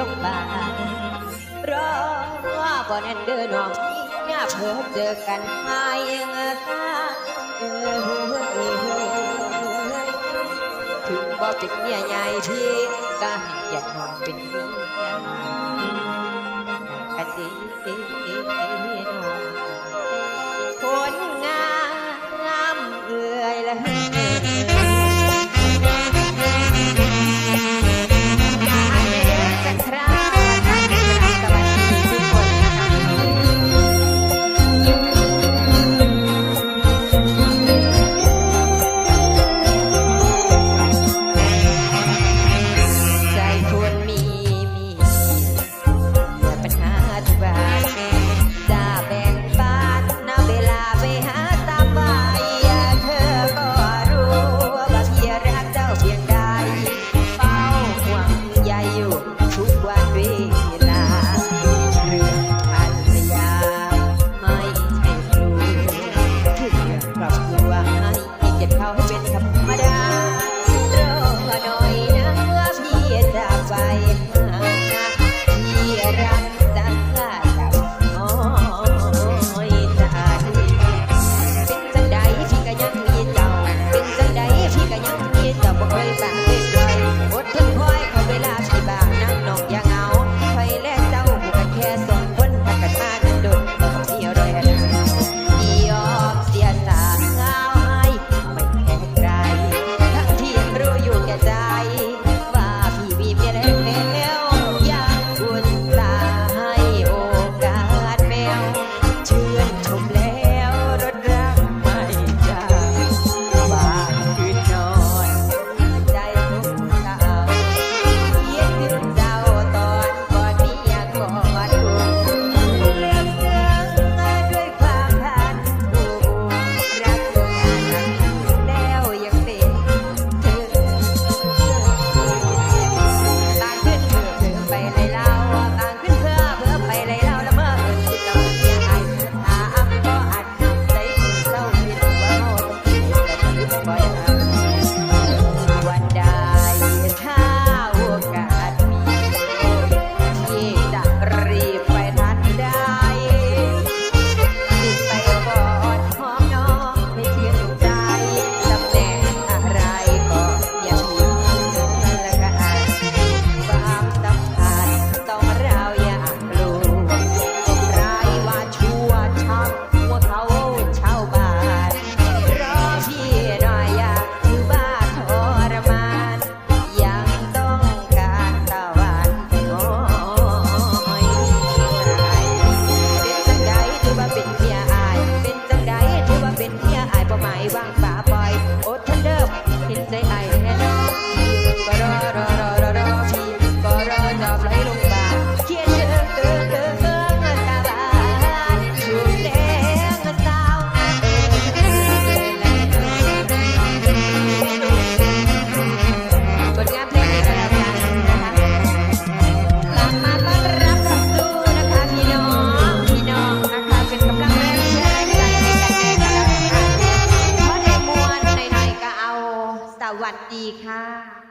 ลงบานรอว่าบ่แนนเด้อน้องนี้าเพิ่มเจอกันมายังตาเออถึงบ่เป็นเมียใหญ่ที่ก็ให้อย่านอนเป็นเมีย bien. ดีค่ะ